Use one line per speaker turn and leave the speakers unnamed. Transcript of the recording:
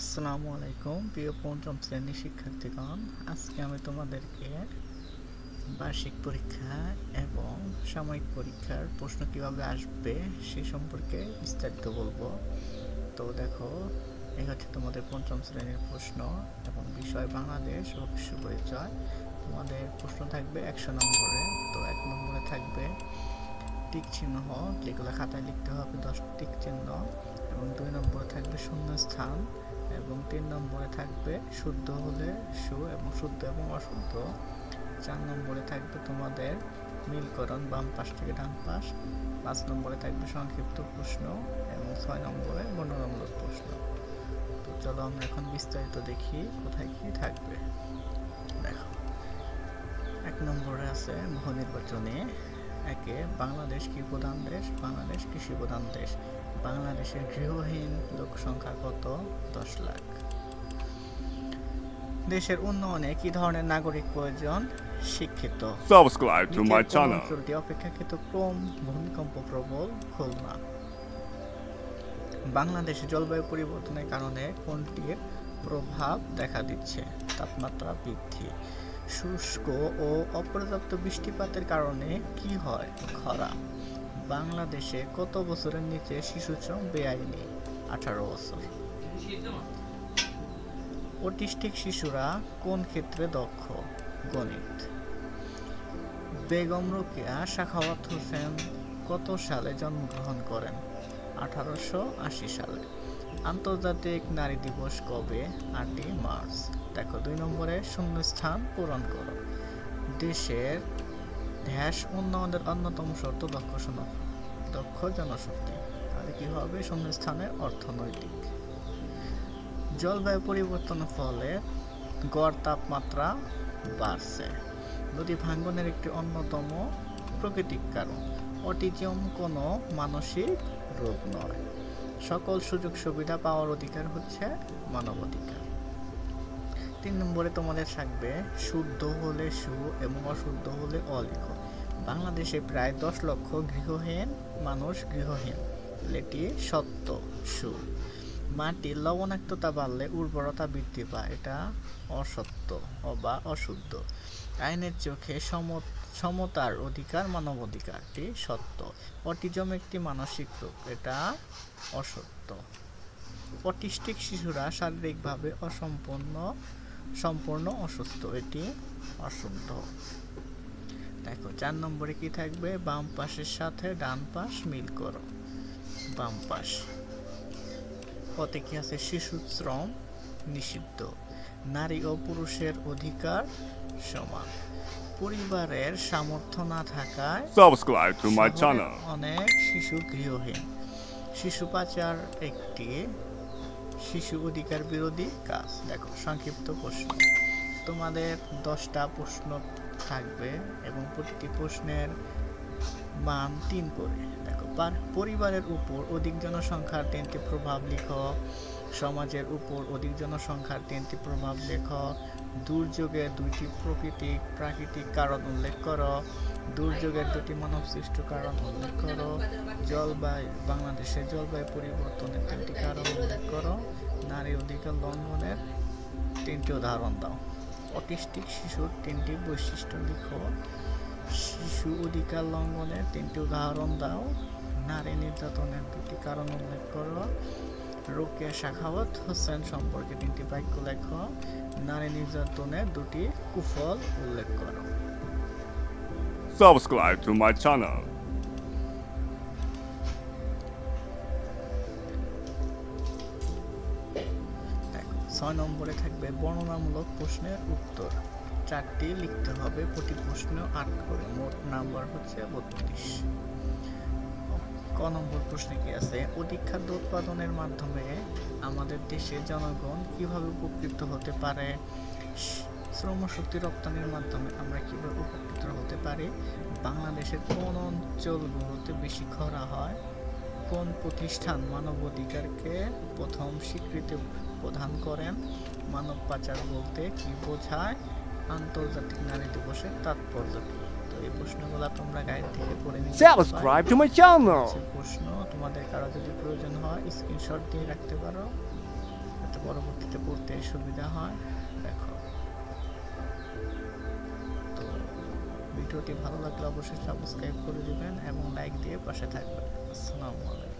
আসসালামু আলাইকুম, প্রিয় পঞ্চম শ্রেণির শিক্ষার্থীগণ। আজকে আমি তোমাদেরকে বার্ষিক পরীক্ষা এবং সাময়িক পরীক্ষার প্রশ্ন কীভাবে আসবে সে সম্পর্কে বিস্তারিত বলব। তো দেখো, এই হচ্ছে তোমাদের পঞ্চম শ্রেণির প্রশ্ন এবং বিষয় বাংলাদেশ ও বিশ্ব পরিচয়। তোমাদের প্রশ্ন থাকবে একশো নম্বরে, তো এক নম্বরে থাকবে টিক চিহ্ন যেগুলো খাতায় লিখতে হবে দশ টিক চিহ্ন। এবং দুই নম্বরে থাকবে শূন্য স্থান এবং তিন নম্বরে থাকবে শুদ্ধ হলে সু এবং শুদ্ধ এবং অশুদ্ধ। চার নম্বরে থাকবে তোমাদের মিলকরণ, বাম পাশ থেকে ডান পাশ। পাঁচ নম্বরে থাকবে সংক্ষিপ্ত প্রশ্ন এবং ছয় নম্বরে মনোরমূলক প্রশ্ন। তো চলো আমরা এখন বিস্তারিত দেখি কোথায় কি থাকবে। দেখো, এক নম্বরে আছে বহু নির্বাচনে একে বাংলাদেশ কি প্রধান দেশ? বাংলাদেশ কৃষি প্রধান দেশ। বাংলাদেশের গৃহহীন লোক সংখ্যা কত? দশ লাখ। দেশের উন্নয়নে কি ধরনের নাগরিক প্রয়োজন? শিক্ষিত। নিচের কোন
channel.
অঞ্চলটি অপেক্ষাকৃত কম ভূমিকম্প প্রবল খুলনা। বাংলাদেশে জলবায়ু পরিবর্তনের কারণে কোনটির প্রভাব দেখা দিচ্ছে? তাপমাত্রা বৃদ্ধি। শুষ্ক ও অপর্যাপ্ত বৃষ্টিপাতের কারণে কি হয়? খরা। বাংলাদেশে কত বছরের নিচে শিশু শ্রম বেআইনি? আঠারো বছর। অটিস্টিক শিশুরা কোন ক্ষেত্রে দক্ষ? গণিত। বেগম রোকেয়া সাখাওয়াত হোসেন কত সালে জন্মগ্রহণ করেন? আঠারোশো আশি সালে। আন্তর্জাতিক নারী দিবস কবে? আটই মার্চ। দেখো, দুই নম্বরে শূন্যস্থান পূরণ করো। দেশের ধ্যাস উন্নয়নের অন্যতম শর্ত দক্ষ দক্ষ জনশক্তি। তাহলে কি হবে? শূন্যস্থানে অর্থনৈতিক। জলবায়ু পরিবর্তনের ফলে গড় তাপমাত্রা বাড়ছে। নদী ভাঙ্গনের একটি অন্যতম প্রাকৃতিক কারণ। অটিজম কোনো মানসিক রোগ নয়। সকল সুযোগ সুবিধা পাওয়ার অধিকার হচ্ছে মানবাধিকার। তিন নম্বরে তোমাদের থাকবে শুদ্ধ হলে সু এবং অশুদ্ধ হলে অলিখ। বাংলাদেশে প্রায় দশ লক্ষ গৃহহীন মানুষ গৃহহীন। এটি সত্য, সু। মাটির লবণাক্ততা বাড়লে উর্বরতা বৃদ্ধি পায়। এটা অসত্য বা অশুদ্ধ। আইনের চোখে সম- সমতার অধিকার, মানব অধিকারটি সত্য। অটিজম একটি মানসিক রোগ। এটা অসত্য। অটিস্টিক শিশুরা শারীরিকভাবে অসম্পূর্ণ সম্পূর্ণ অসুস্থ। এটি অশুদ্ধ দেখো চার নম্বরে কি থাকবে? বাম পাশের সাথে ডান পাশ মিল করো। বাম পাশ। পথে কি আছে? শিশু শ্রম নিষিদ্ধ। নারী ও পুরুষের অধিকার সমান। পরিবারের সামর্থ্য না থাকায়
to my
শহরে
channel.
অনেক শিশু গৃহহীন। শিশু পাচার একটি শিশু অধিকার বিরোধী কাজ। দেখো, সংক্ষিপ্ত প্রশ্ন। তোমাদের দশটা প্রশ্ন থাকবে এবং প্রতিটি প্রশ্নের মান তিন করে। দেখো পরিবারের উপর অধিক জনসংখ্যার তিনটি প্রভাব লিখ, সমাজের উপর অধিক জনসংখ্যার তিনটি প্রভাব লেখো দুর্যোগের দুইটি প্রকৃতিক, প্রাকৃতিক কারণ উল্লেখ করো। দুর্যোগের দুটি মানব সৃষ্ট কারণ উল্লেখ করো। জলবায়ু বাংলাদেশের জলবায়ু পরিবর্তনের তিনটি কারণ উল্লেখ করো। নারী অধিকার লঙ্ঘনের তিনটি উদাহরণ দাও। অটিস্টিক শিশুর তিনটি বৈশিষ্ট্য লিখো। শিশু অধিকার লঙ্ঘনের তিনটি উদাহরণ দাও। নারী নির্যাতনের দুটি কারণ উল্লেখ করো। রোকেয়া শাখাওয়াত হোসেন সম্পর্কে তিনটি বাক্য লেখো। নারী নির্যাতনের দুটি কুফল উল্লেখ করো।
Subscribe to my channel.
দেখো ছয় নম্বরে থাকবে বর্ণনামূলক প্রশ্নের উত্তর। চারটি লিখতে হবে প্রতি প্রশ্ন আট করে। মোট নাম্বার হচ্ছে বত্রিশ। ক নম্বর প্রশ্নে কি আছে? অধিক খাদ্য উৎপাদনের মাধ্যমে আমাদের দেশের জনগণ কীভাবে উপকৃত হতে পারে? শ্রম শক্তি রপ্তানির মাধ্যমে আমরা কীভাবে উপকৃত হতে পারি? বাংলাদেশের কোন অঞ্চলগুলোতে বেশি খরা হয়? কোন প্রতিষ্ঠান মানবাধিকারকে প্রথম স্বীকৃতি প্রদান করেন? মানব পাচার বলতে কি বোঝায়? আন্তর্জাতিক নারী দিবসের তাৎপর্য কি? এই প্রশ্নগুলো তোমরা গাইড থেকে পড়ে নিতে।
Subscribe to my channel.
প্রশ্ন তোমাদের কারও যদি প্রয়োজন হয় স্ক্রিনশট দিয়ে রাখতে পারো। যাতে পরবর্তীতে পড়তে সুবিধা হয়। দেখো। তো ভিডিওটি ভালো লাগলে অবশ্যই সাবস্ক্রাইব করে দিবেন এবং লাইক দিয়ে পাশে থাকবেন। আসসালামু আলাইকুম।